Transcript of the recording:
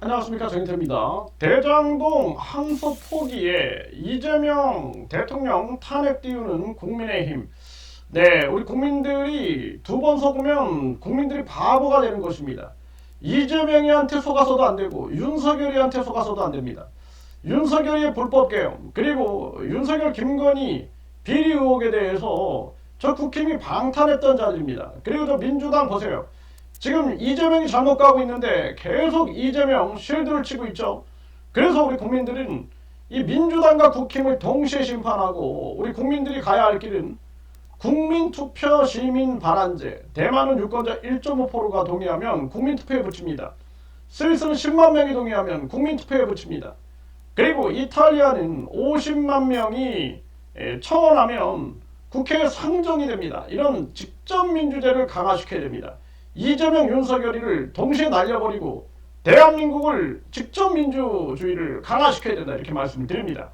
안녕하십니까 정인태입니다. 대장동 항소 포기에 이재명 대통령 탄핵 띄우는 국민의힘. 네, 우리 국민들이 두 번 속으면 국민들이 바보가 되는 것입니다. 이재명이한테 속아서도 안 되고 윤석열이한테 속아서도 안 됩니다. 윤석열의 불법 개혁 그리고 윤석열 김건희 비리 의혹에 대해서 저 국힘이 방탄했던 자들입니다. 그리고 저 민주당 보세요. 지금 이재명이 잘못 가고 있는데 계속 이재명 쉴드를 치고 있죠. 그래서 우리 국민들은 이 민주당과 국힘을 동시에 심판하고 우리 국민들이 가야 할 길은 국민투표 시민 반환제 대만은 유권자 1.5%가 동의하면 국민투표에 붙입니다. 스위스는 10만 명이 동의하면 국민투표에 붙입니다. 그리고 이탈리아는 50만 명이 에, 청원하면 국회에 상정이 됩니다. 이런 직접 민주제를 강화시켜야 됩니다. 이재명 윤석열이를 동시에 날려버리고 대한민국을 직접 민주주의를 강화시켜야 된다 이렇게 말씀드립니다.